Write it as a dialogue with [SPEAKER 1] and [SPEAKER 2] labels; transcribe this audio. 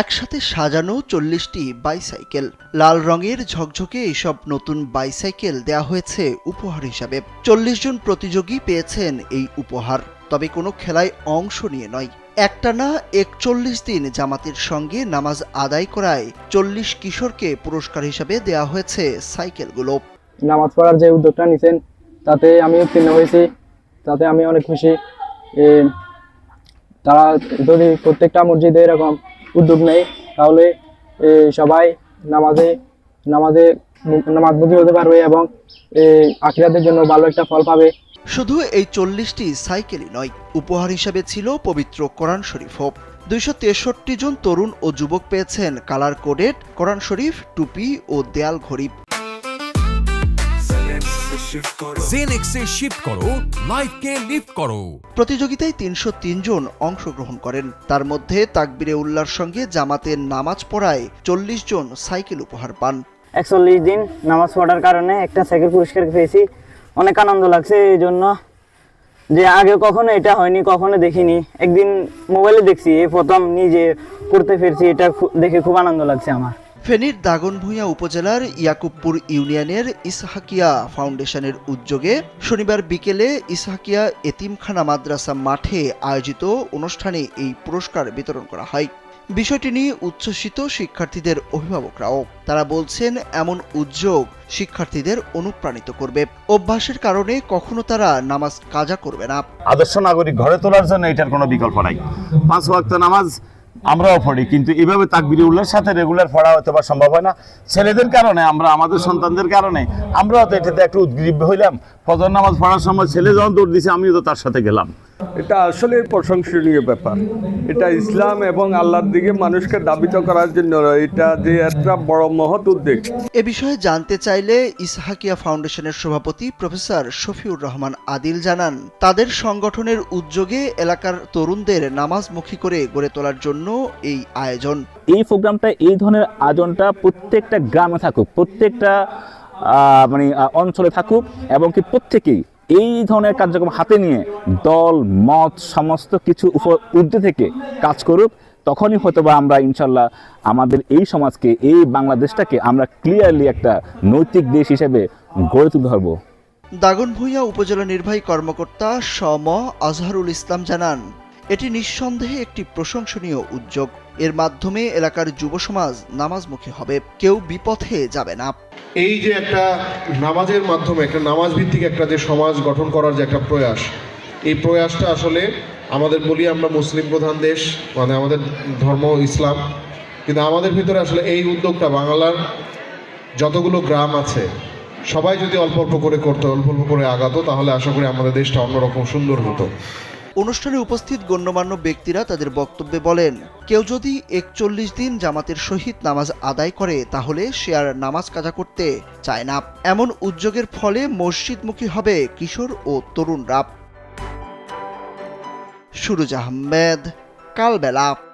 [SPEAKER 1] একসাথে সাজানো চল্লিশটি বাইসাইকেল লাল রঙের ঝকঝকে এইসব নতুন বাইসাইকেল দেয়া হয়েছে উপহার হিসাবে। চল্লিশ জন প্রতিযোগী পেয়েছেন এই উপহার। তবে কোনো খেলায় অংশ নিয়ে নয়। একটানা একচল্লিশ দিন জামাতের সঙ্গে নামাজ আদায় করায় চল্লিশ কিশোরকে পুরস্কার হিসাবে দেয়া হয়েছে সাইকেলগুলো
[SPEAKER 2] নামাজ পড়ার যে উদ্যোগটা নিছেন, তাতে আমি উত্তীর্ণ হয়েছি, তাতে আমি অনেক খুশি। তারা যদি প্রত্যেকটা মসজিদে এরকম উদ্যোগ নেয়, তাহলে সবাই নামাজে নামাজে নামাজমুখী হতে পারবে এবং আখিরাদের জন্য ভালো একটা ফল পাবে।
[SPEAKER 1] শুধু এই চল্লিশটি সাইকেলই নয়, উপহার হিসাবে ছিল পবিত্র কোরআন শরীফ হোক দুইশো তেষট্টি জন তরুণ ও যুবক পেয়েছেন কালার কোডেড কোরআন শরীফ, টুপি ও দেয়াল ঘড়ি।
[SPEAKER 3] জেনেক্সে শিফট করো লাইফকে লিফট করো।
[SPEAKER 1] প্রতিযোগিতায় তিনশো জন অংশগ্রহণ করেন। তার মধ্যে তাকবিরে উল্লার সঙ্গে জামাতের নামাজ পড়ায় চল্লিশ জন সাইকেল উপহার পান।
[SPEAKER 4] একচল্লিশ দিন নামাজ পড়ার কারণে একটা সাইকেল পুরস্কার পেয়েছি। অনেক আনন্দ লাগছে এই জন্য। যে আগে কখনো এটা হয়নি কখনো দেখিনি। একদিন মোবাইলে দেখছি এই প্রথম নিজে করতে ফিরছি এটা দেখে খুব আনন্দ লাগছে আমার।
[SPEAKER 1] ফেনীর দাগনভূঞা উপজেলার ইয়াকুবপুর ইউনিয়নের ইসহাকিয়া ফাউন্ডেশনের উদ্যোগে শনিবার বিকেলে ইসহাকিয়া এতিমখানা মাদ্রাসা মাঠে আয়োজিত অনুষ্ঠানে এই পুরস্কার বিতরণ করা হয়। বিষয়টি নিয়ে উচ্ছ্বসিত শিক্ষার্থীদের অভিভাবকরাও। তারা বলছেন, এমন উদ্যোগ শিক্ষার্থীদের অনুপ্রাণিত করবে। অভ্যাসের কারণে কখনো তারা নামাজ কাজা করবে না।
[SPEAKER 5] আদর্শ নাগরিক ঘরে তোলার জন্য এটার কোনো বিকল্প নাই। পাঁচ ওয়াক্ত নামাজ আমরাও পড়ি কিন্তু এভাবে তাকবিরি উল্লার সাথে রেগুলার পড়া হতে বা সম্ভব হয় না। ছেলেদের কারণে, আমরা আমাদের সন্তানদের কারণে, আমরাও তো এটাতে একটু উদ্গ্রীব হইলাম। ফজর নামাজ পড়ার সময় ছেলে যখন দৌড় দিছে, আমিও তো তার সাথে গেলাম।
[SPEAKER 6] এটা আসলে প্রশংসনীয় ব্যাপার। এটা ইসলাম এবং আল্লাহর দিকে মানুষকে দাবিত করার জন্য এটা যে একটা বড় মহৎ উদ্যোগ।
[SPEAKER 1] এ বিষয়ে জানতে চাইলে ইসহাকিয়া ফাউন্ডেশনের সভাপতি প্রফেসর শফিউর রহমান আদিল জানান তাদের সংগঠনের উদ্যোগে এলাকার তরুণদের নামাজমুখী করে গড়ে তোলার জন্য এই আয়োজন।
[SPEAKER 7] এই প্রোগ্রামটা এই ধরনের আয়োজনটা প্রত্যেকটা গ্রামে থাকুক প্রত্যেকটা আহ, মানে অঞ্চলে থাকুক এবং কি প্রত্যেকেই এই ধরনের কার্যক্রম হাতে নিয়ে দল, মত, সমস্ত কিছু ঊর্ধ্বে থেকে কাজ করুক, তখনই হয়তো বা আমরা ইনশাল্লাহ আমাদের এই সমাজকে, এই বাংলাদেশটাকে আমরা ক্লিয়ারলি একটা নৈতিক দেশ হিসেবে গড়ে তুলতে পারব।
[SPEAKER 1] দাগনভূঞা উপজেলা নির্বাহী কর্মকর্তা সম আজহারুল ইসলাম জানান এটি নিঃসন্দেহে একটি প্রশংসনীয় উদ্যোগ। এর মাধ্যমে এলাকার যুব সমাজ নামাজমুখী হবে। কেউ বিপথে যাবে না।
[SPEAKER 8] এই যে একটা নামাজের মাধ্যমে, একটা নামাজ ভিত্তিক একটা যে সমাজ গঠন করার যে একটা প্রয়াস, এই প্রয়াসটা আসলে আমাদের বলি আমরা মুসলিম প্রধান দেশ মানে আমাদের ধর্ম ইসলাম, কিন্তু আমাদের ভিতরে আসলে এই উদ্যোগটা বাংলার যতগুলো গ্রাম আছে, সবাই যদি অল্প অল্প করে করতো, অল্প অল্প করে আগাতো, তাহলে আশা করি আমাদের দেশটা অন্যরকম সুন্দর হতো।
[SPEAKER 1] অনুষ্ঠানে উপস্থিত গণ্যমান্য ব্যক্তিরা তাদের বক্তব্যে বলেন, কেউ যদি একচল্লিশ দিন জামাতের সহিত নামাজ আদায় করে, তাহলে সে আর নামাজ কাজা করতে চায় না। এমন উদ্যোগের ফলে মসজিদমুখী হবে কিশোর ও তরুণরা সুরুজ আহমেদ, কালবেলা।